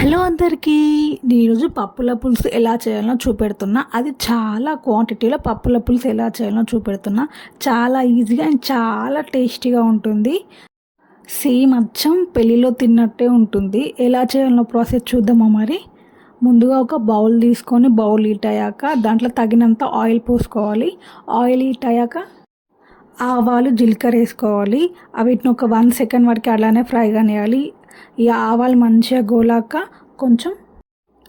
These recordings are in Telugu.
హలో అందరికీ. నేను ఈరోజు పప్పుల పులుసు ఎలా చేయాలో చూపెడుతున్నా. అది చాలా క్వాంటిటీలో పప్పుల పులుసు ఎలా చేయాలో చూపెడుతున్నా. చాలా ఈజీగా అండ్ చాలా టేస్టీగా ఉంటుంది. సేమ్ అచ్చం పెళ్ళిలో తిన్నట్టే ఉంటుంది. ఎలా చేయాలో ప్రాసెస్ చూద్దామా మరి? ముందుగా ఒక బౌల్ తీసుకొని బౌల్ హీట్ అయ్యాక దాంట్లో తగినంత ఆయిల్ పోసుకోవాలి. ఆయిల్ హీట్ అయ్యాక ఆవాలు జీలకర్ర వేసుకోవాలి. వీటిని ఒక వన్ సెకండ్ వరకు అలానే ఫ్రై కానివ్వాలి ఈ ఆవాలు మంచిగా గోలాక కొంచెం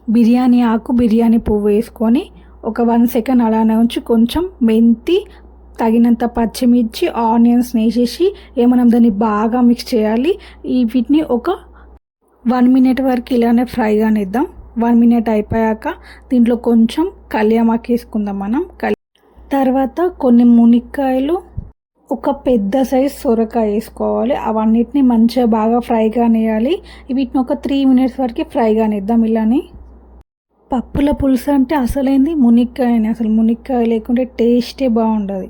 బిర్యానీ ఆకు బిర్యానీ పువ్వు వేసుకొని ఒక వన్ సెకండ్ అలానే ఉంచి కొంచెం మెంతి తగినంత పచ్చిమిర్చి ఆనియన్స్ వేసేసి ఏమన్నా దాన్ని బాగా మిక్స్ చేయాలి. ఈ వీటిని ఒక వన్ మినిట్ వరకు ఇలానే ఫ్రై కానిద్దాం. వన్ మినిట్ అయిపోయాక దీంట్లో కొంచెం కళ్యామాకు వేసుకుందాం మనం. కలి తర్వాత కొన్ని మునిక్కాయలు ఒక పెద్ద సైజ్ సొరకాయ వేసుకోవాలి. అవన్నిటిని మంచిగా బాగా ఫ్రై కానివ్వాలి వీటిని ఒక త్రీ మినిట్స్ వరకు ఫ్రై కానిద్దాం ఇలాని. పప్పుల పులుసు అంటే అసలైంది? మునిక్కాయని అసలు మునిక్కాయ లేకుంటే టేస్టే బాగుండదు.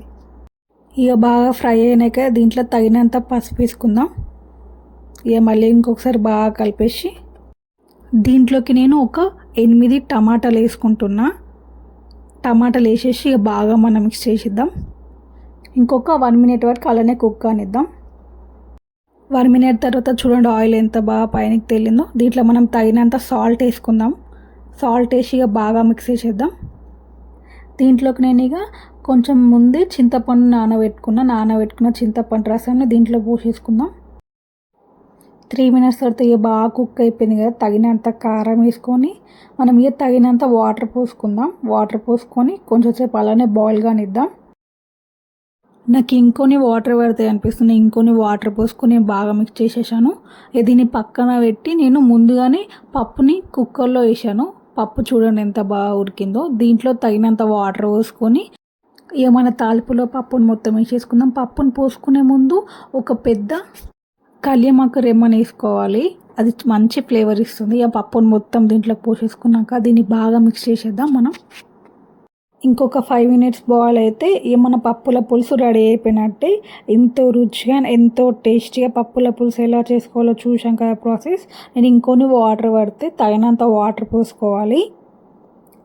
ఇక బాగా ఫ్రై అయినాక దీంట్లో తగినంత పసుపు వేసుకుందాం. ఇక మళ్ళీ ఇంకొకసారి బాగా కలిపేసి. దీంట్లోకి నేను ఒక ఎనిమిది టమాటాలు వేసుకుంటున్నా. టమాటాలు వేసేసి ఇక బాగా మనం మిక్స్ చేసిద్దాం. ఇంకొక వన్ మినిట్ వరకు అలానే కుక్ కానిద్దాం. వన్ మినిట్ తర్వాత చూడండి ఆయిల్ ఎంత బాగా పైనకి తేలిందో. దీంట్లో మనం తగినంత సాల్ట్ వేసుకుందాం. సాల్ట్ వేసి ఇక బాగా మిక్స్ చేసేద్దాం. దీంట్లోకి నేను ఇక కొంచెం ముందే చింతపండు నానబెట్టుకున్న. నానబెట్టుకున్న చింతపండు రసాన్ని దీంట్లో పోసేసుకుందాం. త్రీ మినిట్స్ తర్వాత ఇక బాగా కుక్ అయిపోయింది కదా. తగినంత కారం వేసుకొని మనం ఇక తగినంత వాటర్ పోసుకుందాం. వాటర్ పోసుకొని కొంచెం సేపు అలానే బాయిల్ కానిద్దాం. నాకు ఇంకొని వాటర్ పడతాయి అనిపిస్తుంది. ఇంకొని వాటర్ పోసుకొని బాగా మిక్స్ చేసేసాను. దీన్ని పక్కన పెట్టి నేను ముందుగానే పప్పుని కుక్కర్లో వేసాను. పప్పు చూడండి ఎంత బాగా ఉడికిందో. దీంట్లో తగినంత వాటర్ పోసుకొని ఏమైనా తాలిపులో పప్పుని మొత్తం వేసేసుకుందాం. పప్పుని పోసుకునే ముందు ఒక పెద్ద కళ్యమాకు రెమ్మని వేసుకోవాలి. అది మంచి ఫ్లేవర్ ఇస్తుంది. ఆ పప్పుని మొత్తం దీంట్లో పోసేసుకున్నాక దీన్ని బాగా మిక్స్ చేసేద్దాం మనం. ఇంకొక ఫైవ్ మినిట్స్ బాయిల్ అయితే ఏమన్నా పప్పుల పులుసు రెడీ అయిపోయినట్టే ఎంతో రుచిగా ఎంతో టేస్టీగా పప్పుల పులుసు ఎలా చేసుకోవాలో చూసాం కదా ప్రాసెస్ నేను ఇంకొన్ని వాటర్ పడితే తగినంత వాటర్ పోసుకోవాలి.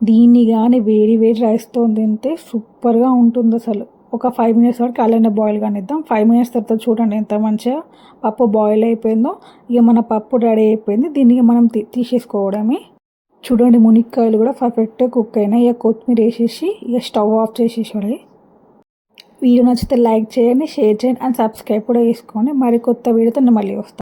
దీన్ని కానీ వేడి వేడి రైస్తో తింటే సూపర్గా ఉంటుంది అసలు. ఒక ఫైవ్ మినిట్స్ వరకు అలానే బాయిల్ కానిద్దాం. ఫైవ్ మినిట్స్ తర్వాత చూడండి ఎంత మంచిగా పప్పు బాయిల్ అయిపోయిందో. ఇక మన పప్పు రెడీ అయిపోయింది. దీనికి మనం తీసేసుకోవడమే. చూడండి మునిక్కాయలు కూడా పర్ఫెక్ట్గా కుక్ అయినాయి. ఇక కొత్తిమీర వేసేసి ఇక స్టవ్ ఆఫ్ చేసేసాడు వీడియో నచ్చితే లైక్ చేయండి షేర్ చేయండి అండ్ సబ్స్క్రైబ్ కూడా చేసుకోండి. మరి కొత్త వీడియోతో మళ్ళీ వస్తాను